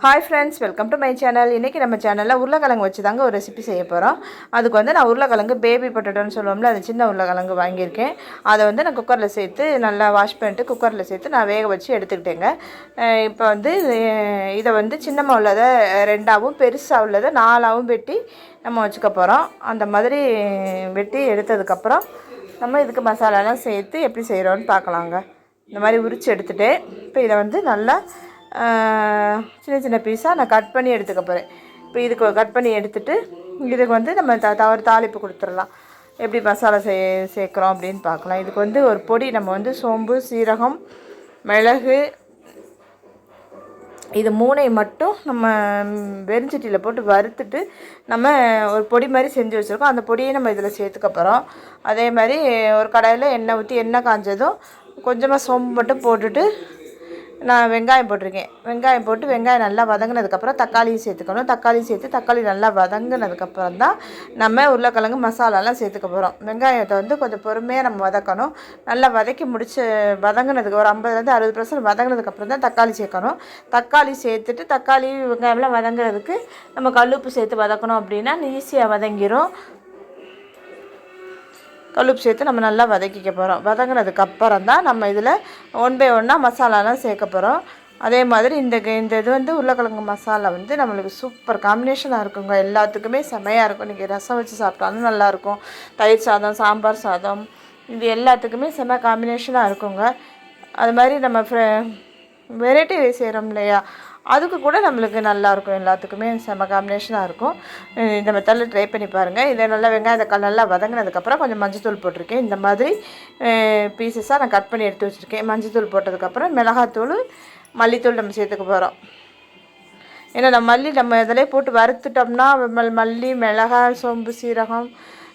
Hi friends welcome to my channel இன்றைக்கி நம்ம சேனலில் உருளைக்கிழங்கு வச்சு தாங்க ஒரு ரெசிபி செய்ய போகிறோம் அதுக்கு வந்து நான் உருளைக்கிழங்கு பேபி பொட்டேட்டோன்னு சொல்லுவோம்ல அது சின்ன உருளைக்கிழங்கு வாங்கியிருக்கேன். அதை வந்து நான் குக்கரில் சேர்த்து நல்லா வாஷ் பண்ணிட்டு குக்கரில் சேர்த்து நான் வேக வச்சு எடுத்துக்கிட்டேங்க. இப்போ வந்து இதை வந்து சின்னமாக உள்ளதை ரெண்டாவும் பெருசாக உள்ளதை நாலாவும் வெட்டி நம்ம வச்சுக்க போகிறோம் அந்த மாதிரி வெட்டி எடுத்ததுக்கப்புறம் நம்ம இதுக்கு மசாலாலாம் சேர்த்து எப்படி செய்கிறோன்னு பார்க்கலாங்க. இந்த மாதிரி உரித்து எடுத்துகிட்டு இப்போ இதை வந்து நல்லா சின்ன சின்ன பீஸாக நான் கட் பண்ணி எடுத்துக்க போகிறேன் இப்போ இதுக்கு கட் பண்ணி எடுத்துட்டு இதுக்கு வந்து நம்ம த தவறு தாளிப்பு கொடுத்துடலாம். எப்படி மசாலா சே சேர்க்குறோம் அப்படின்னு பார்க்கலாம். இதுக்கு வந்து ஒரு பொடி நம்ம வந்து சோம்பு சீரகம் மிளகு இது மூணை மட்டும் நம்ம வெறிஞ்சட்டியில் போட்டு வறுத்துட்டு நம்ம ஒரு பொடி மாதிரி செஞ்சு வச்சுருக்கோம். அந்த பொடியை நம்ம இதில் சேர்த்துக்க போகிறோம் அதே மாதிரி ஒரு கடாயில் எண்ணெய் ஊற்றி எண்ணெய் காஞ்சதும் கொஞ்சமாக சோம்பு மட்டும் போட்டுட்டு நான் வெங்காயம் போட்டிருக்கேன். வெங்காயம் போட்டு வெங்காயம் நல்லா வதங்கினதுக்கப்புறம் தக்காளியும் சேர்த்துக்கணும். தக்காளியும் சேர்த்து தக்காளி நல்லா வதங்கினதுக்கப்புறம் தான் நம்ம உருளைக்கிழங்கு மசாலாலாம் சேர்த்துக்க போகிறோம் வெங்காயத்தை வந்து கொஞ்சம் பொறுமையாக நம்ம வதக்கணும். நல்லா வதக்கி முடிச்சு வதங்கினதுக்கு ஒரு ஐம்பதுலேருந்து அறுபது பர்சன்ட் வதங்கினதுக்கப்புறம் தான் தக்காளி சேர்க்கணும். தக்காளி சேர்த்துட்டு தக்காளி வெங்காயம்லாம் வதங்குறதுக்கு நம்ம கல்லுப்பு சேர்த்து வதக்கணும் அப்படின்னா ஈஸியாக வதங்கிரும். கல்லுப்பு சேர்த்து நம்ம நல்லா வதக்கிக்க போகிறோம் வதங்கினதுக்கு அப்புறம் தான் நம்ம இதில் ஒன் பை ஒன்னாக மசாலாலாம் சேர்க்க போகிறோம் அதே மாதிரி இந்த இந்த இது வந்து உருளைக்கிழங்கு மசாலா வந்து நம்மளுக்கு சூப்பர் காம்பினேஷனாக இருக்குங்க. எல்லாத்துக்குமே செமையாக இருக்கும். நீங்கள் ரசம் வச்சு சாப்பிட்டாலும் நல்லாயிருக்கும் தயிர் சாதம் சாம்பார் சாதம் இது எல்லாத்துக்குமே செம்ம காம்பினேஷனாக இருக்குங்க. அது மாதிரி நம்ம வெரைட்டி ரைஸ் செய்கிறோம் இல்லையா? அதுக்கு கூட நம்மளுக்கு நல்லாயிருக்கும் எல்லாத்துக்குமே செம காம்பினேஷனாக இருக்கும். இந்த மெத்தடில் ட்ரை பண்ணி பாருங்கள் இதை நல்லா வெங்காயம் இந்த நல்லா வதங்கினதுக்கப்புறம் கொஞ்சம் மஞ்சத்தூள் போட்டிருக்கேன். இந்த மாதிரி பீசஸாக நான் கட் பண்ணி எடுத்து வச்சுருக்கேன். மஞ்சத்தூள் போட்டதுக்கப்புறம் மிளகாத்தூள் மல்லித்தூள் நம்ம சேர்த்துக்க போகிறோம் ஏன்னா நம்ம மல்லி நம்ம இதிலே போட்டு வறுத்துட்டோம்னா மல்லி மிளகாய் சோம்பு சீரகம்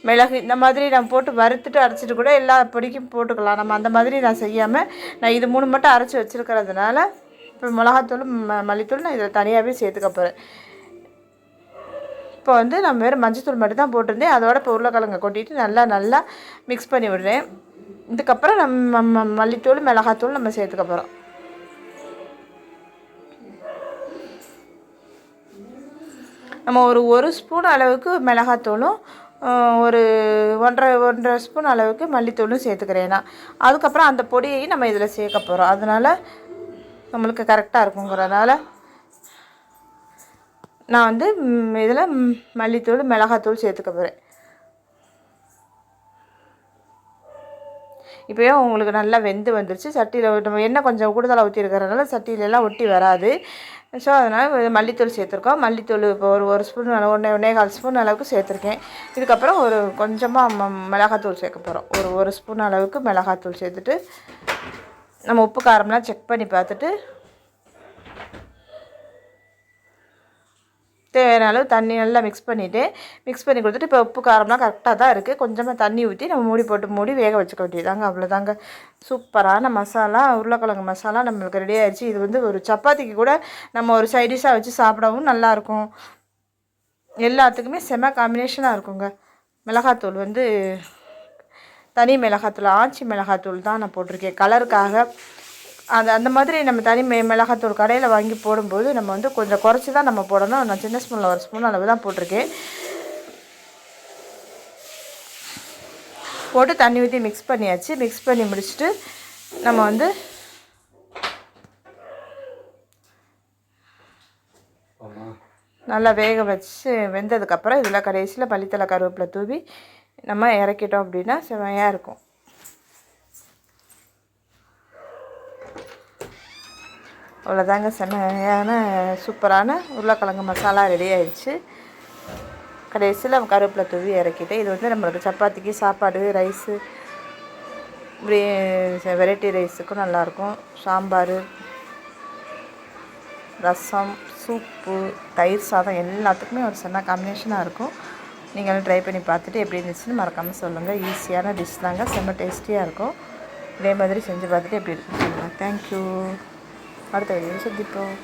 மிளகு இந்த மாதிரி நம்ம போட்டு வறுத்துட்டு அரைச்சிட்டு கூட எல்லா பொடிக்கும் போட்டுக்கலாம். நம்ம அந்த மாதிரி நான் செய்யாமல் நான் இது மூணு மட்டும் அரைச்சி வச்சுருக்கிறதுனால இப்போ மிளகாத்தூள் ம மல்லித்தூள் நான் இதில் தனியாகவே சேர்த்துக்க போகிறேன் இப்போ வந்து நம்ம வெறும் மஞ்சத்தூள் மட்டும் தான் போட்டிருந்தேன். அதோட இப்போ உருளைக்கிழங்கை கொட்டிட்டு நல்லா நல்லா மிக்ஸ் பண்ணி விடுறேன். இதுக்கப்புறம் நம்ம ம- மல்லித்தூள் மிளகாத்தூள் நம்ம சேர்த்துக்க போகிறோம் நம்ம ஒரு ஒரு ஸ்பூன் அளவுக்கு மிளகாத்தூளும் ஒரு ஒன்றரை ஒன்றரை ஸ்பூன் அளவுக்கு மல்லித்தூளும் சேர்த்துக்கிறேன் நான். அதுக்கப்புறம் அந்த பொடியையும் நம்ம இதில் சேர்க்க போகிறோம் அதனால் நம்மளுக்கு கரெக்டாக இருக்குங்கிறதுனால நான் வந்து இதில் மல்லித்தூள் மிளகாத்தூள் சேர்த்துக்க போகிறேன் இப்போயே உங்களுக்கு நல்லா வெந்து வந்துருச்சு. சட்டியில் நம்ம எண்ணெய் கொஞ்சம் கூடுதலாக ஊற்றிருக்கிறதுனால சட்டியிலலாம் ஒட்டி வராது. ஸோ அதனால் மல்லித்தூள் சேர்த்துருக்கோம். மல்லித்தூள் இப்போ ஒரு ஒரு ஸ்பூன் அளவு ஒன்றே ஒன்றே கால் ஸ்பூன் அளவுக்கு சேர்த்துருக்கேன். இதுக்கப்புறம் ஒரு கொஞ்சமாக ம மிளகாத்தூள் சேர்க்க போகிறோம் ஒரு ஒரு ஸ்பூன் அளவுக்கு மிளகாத்தூள் சேர்த்துட்டு நம்ம உப்பு காரம்லாம் செக் பண்ணி பார்த்துட்டு தேவையான அளவு தண்ணி நல்லா மிக்ஸ் பண்ணிவிட்டு மிக்ஸ் பண்ணி கொடுத்துட்டு இப்போ உப்பு காரம்லாம் கரெக்டாக தான் இருக்குது கொஞ்சமாக தண்ணி ஊற்றி நம்ம மூடி போட்டு மூடி வேக வச்சுக்க வேண்டியதாங்க அவ்வளோதாங்க சூப்பரான மசாலா உருளைக்கிழங்கு மசாலா நம்மளுக்கு ரெடி ஆகிடுச்சு இது வந்து ஒரு சப்பாத்திக்கு கூட நம்ம ஒரு சைடிஷாக வச்சு சாப்பிடவும் நல்லாயிருக்கும் எல்லாத்துக்குமே செம காம்பினேஷனாக இருக்குங்க. மிளகாத்தூள் வந்து தனி மிளகாத்தூள் ஆச்சி மிளகாத்தூள் தான் நான் போட்டிருக்கேன். கலருக்காக அது அந்த மாதிரி நம்ம தனி மெ மிளகாத்தூள் கடையில் வாங்கி போடும்போது நம்ம வந்து கொஞ்சம் குறைச்சி தான் நம்ம போடணும். நான் சின்ன ஸ்பூனில் ஒரு ஸ்பூன் அளவு தான் போட்டிருக்கேன். போட்டு தண்ணி ஊற்றி மிக்ஸ் பண்ணியாச்சு. மிக்ஸ் பண்ணி முடிச்சுட்டு நம்ம வந்து நல்லா வேக வச்சு வெந்ததுக்கப்புறம் இதில் கடைசியில் பள்ளித்தலை கருவேப்பிலை தூவி நம்ம இறக்கிட்டோம் அப்படின்னா செமையாக இருக்கும். அவ்வளோதாங்க செமையான சூப்பரான உருளைக்கிழங்கு மசாலா ரெடி ஆயிடுச்சு. கடைசியில் கருவேப்பிலை தூவி இறக்கிட்டேன் இது வந்து நம்மளுக்கு சப்பாத்திக்கு சாப்பாடு ரைஸு இப்படி வெரைட்டி ரைஸுக்கும் நல்லாயிருக்கும் சாம்பார் ரசம் சூப்பு தயிர் சாதம் எல்லாத்துக்குமே ஒரு சின்ன காம்பினேஷனாக இருக்கும். நீங்களும் ட்ரை பண்ணி பார்த்துட்டு எப்படி இருந்துச்சுன்னு மறக்காமல் சொல்லுங்கள் ஈஸியான டிஷ் தாங்க. செம்ம டேஸ்டியாக இருக்கும். இதே மாதிரி செஞ்சு பார்த்துட்டு எப்படி இருக்குன்னு சொல்லுங்கள் தேங்க்யூ அடுத்த வீடியோ சந்திப்போம்.